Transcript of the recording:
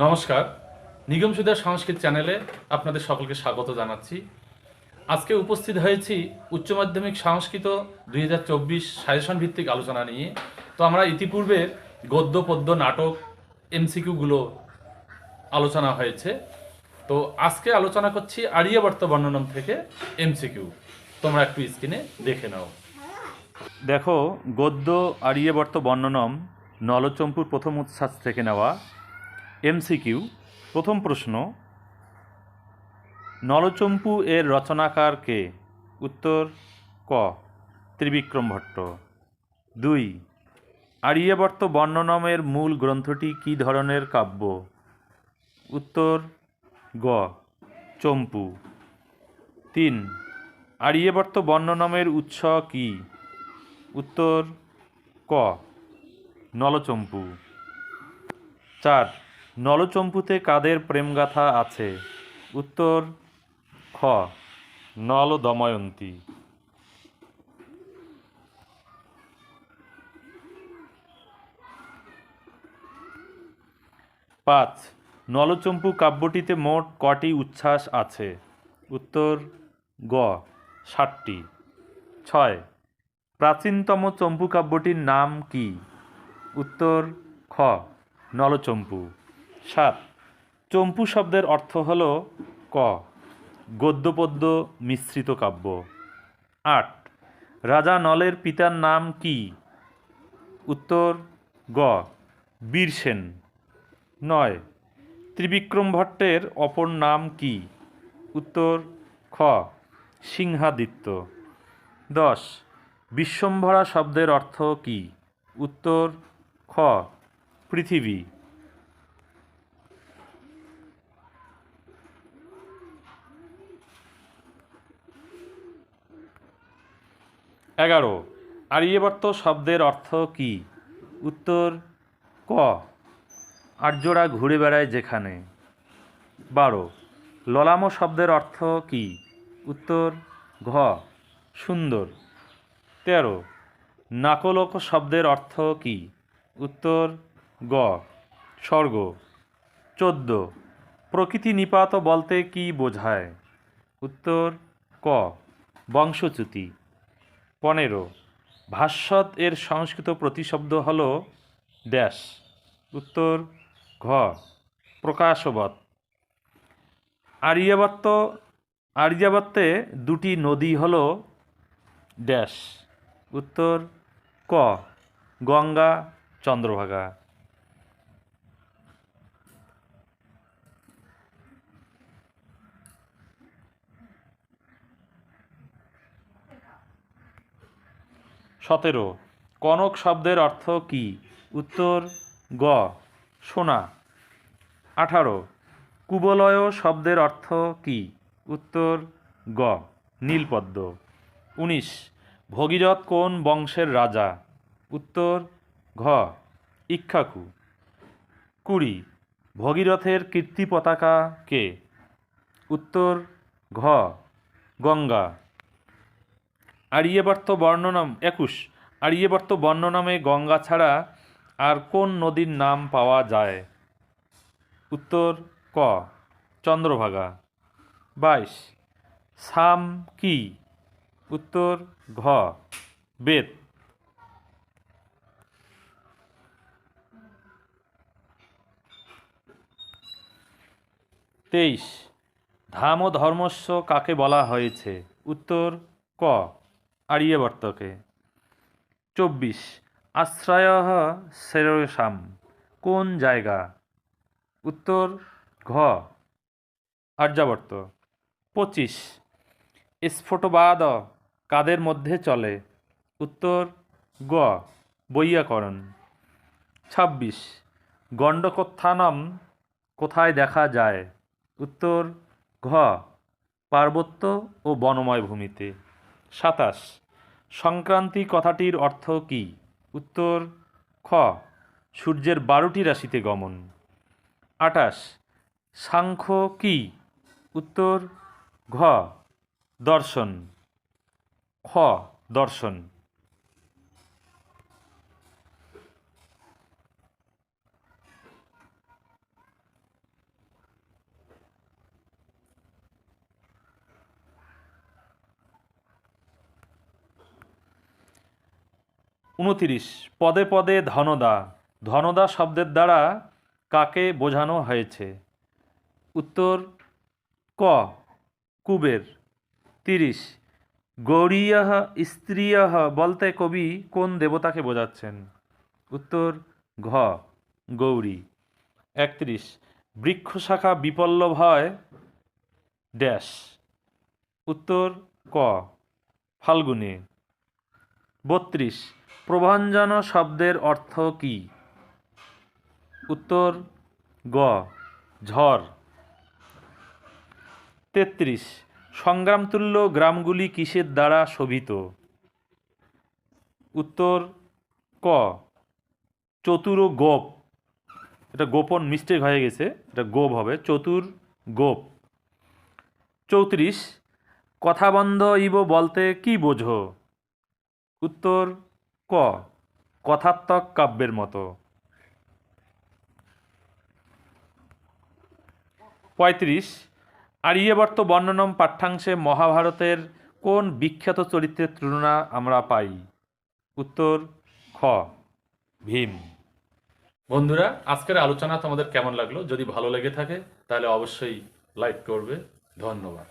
নমস্কার, নিগম সুদার সংস্কৃত চ্যানেলে আপনাদের সকলকে স্বাগত জানাচ্ছি। আজকে উপস্থিত হয়েছি উচ্চ মাধ্যমিক সংস্কৃত দুই হাজার চব্বিশ সাজেশন ভিত্তিক আলোচনা নিয়ে। তো আমরা ইতিপূর্বে গদ্য, পদ্য, নাটক, এমসিকিউগুলো আলোচনা হয়েছে। তো আজকে আলোচনা করছি আর্যবর্ত বর্ণনম থেকে এমসিকিউ। তোমরা একটু স্ক্রিনে দেখে নাও। দেখো, গদ্য, আর্যবর্ত বর্ণনম নলচম্পুর প্রথম উচ্ছ্বাস থেকে নেওয়া। এমসিকিউ, প্রথম প্রশ্ন, নলচম্পু এর রচনাকার কে? উত্তর, ক, ত্রিবিক্রম ভট্ট। দুই, আর্যবর্ত বর্ণনমের মূল গ্রন্থটি কী ধরনের কাব্য? উত্তর, গ, চম্পু। তিন, আর্যবর্ত বর্ণনমের উৎস কী? উত্তর, ক, নলচম্পু। চার নলচম্পুতে কাদের প্রেমগাথা আছে? উত্তর, খ নল দময়ন্তী পাঁচ, নলচম্পু কাব্যটিতে মোট কটি উচ্ছ্বাস আছে? উত্তর, গ, ষাটটি। ছয়, প্রাচীনতম চম্পু কাব্যটির নাম কি? উত্তর, খ, নলচম্পু। সাত। চম্পু শব্দের অর্থ হল ক। গদ্যপদ্য মিশ্রিত কাব্য। আট। রাজা নলের পিতার নাম কি? উত্তর, গ। বীরসেন। নয়। ত্রিবিক্রম ভট্টের অপর নাম কি? উত্তর, খ। সিংহাদিত্য। দশ। বিশ্বম্ভরা শব্দের অর্থ কি? উত্তর, খ। পৃথিবী। এগারো। আর্যবর্ত শব্দের অর্থ কি? উত্তর, ক। আর্যরা ঘুরে বেড়ায় যেখানে। বারো। ললাম শব্দের অর্থ কি? উত্তর, ঘ। সুন্দর। তেরো। নাকলক শব্দের অর্থ কি? উত্তর, গ। স্বর্গ। চোদ্দ। প্রকৃতি নিপাত বলতে কি বোঝায়? উত্তর, ক। বংশচ্যুতি। পনেরো। ভাস্বত এর সংস্কৃত প্রতিশব্দ হল ড্যাশ। উত্তর, ঘ প্রকাশবত আর্যাবত্ত, আর্যাবত্তে দুটি নদী হল ড্যাশ। উত্তর, ক, গঙ্গা, চন্দ্রভাগা। সতেরো। কনক শব্দের অর্থ কি? উত্তর, গ। সোনা। আঠারো। কুবলয় শব্দের অর্থ কি? উত্তর, গ। নীলপদ্ম। উনিশ। ভগীরথ কোন বংশের রাজা? উত্তর, ঘ। ইক্ষাকু। কুড়ি। ভগীরথের কীর্তি পতাকা কে? উত্তর, ঘ। গঙ্গা। আর্যবর্ত বর্ণনাম একুশ। আর্যবর্ত বর্ণনামে গঙ্গা ছাড়া আর কোন নদীর নাম পাওয়া যায়? উত্তর, ক। চন্দ্রভাগা। বাইশ। সাম কি? উত্তর, ঘ। বেদ। তেইশ। ধাম ধর্মস্ব কাকে বলা হয়েছে? উত্তর, ক। আর্যবর্তকে চব্বিশ, আশ্রয় শ্রেয়সাম কোন জায়গা? উত্তর, ঘ, আর্যাবর্ত। পঁচিশ, স্ফোটবাদ কাদের মধ্যে চলে? উত্তর, গ, বৈয়াকরণ। ছাব্বিশ, গণ্ডকোত্থানম কোথায় দেখা যায়? উত্তর, ঘ, পার্বত্য ও বনময় ভূমিতে। সাতাশ সংক্রান্তি কথাটির অর্থ কি? উত্তর, খ, সূর্যের বারোটি রাশিতে গমন। আটাশ সাংখ্য কি? উত্তর, ঘ, দর্শন। খ, দর্শন। উনতিরিশ, পদে পদে ধনদা। ধনদা শব্দের দ্বারা কাকে বোঝানো হয়েছে? উত্তর, ক, কুবের। তিরিশ, গৌরীয় স্ত্রীয় বলতে কবি কোন দেবতাকে বোঝাচ্ছেন? উত্তর, ঘ, গৌরী। একত্রিশ বৃক্ষ শাখা বিপল্লব হয় ড্যাশ। উত্তর, ক, ফাল্গুনে। বত্রিশ প্রভঞ্জন শব্দের অর্থ কী? উত্তর, গ, ঝড়। তেত্রিশ সংগ্রামতুল্য গ্রামগুলি কিসের দ্বারা শোভিত? উত্তর, ক, চতুর গোপ। এটা গোপন মিস্টেক হয়ে গেছে, এটা গোপ হবে, চতুর গোপ। চৌত্রিশ, কথাবন্ধ ইব বলতে কি বোঝো? উত্তর ক, কথাত্মক কাব্যের মতো। পঁয়ত্রিশ, আর্যবর্ত বর্ণনম পাঠ্যাংশে মহাভারতের কোন বিখ্যাত চরিত্রের তুলনা আমরা পাই? উত্তর, খ। ভীম। বন্ধুরা, আজকের আলোচনা তোমাদের কেমন লাগল? যদি ভালো লেগে থাকে, তাহলে অবশ্যই লাইক করবে। ধন্যবাদ।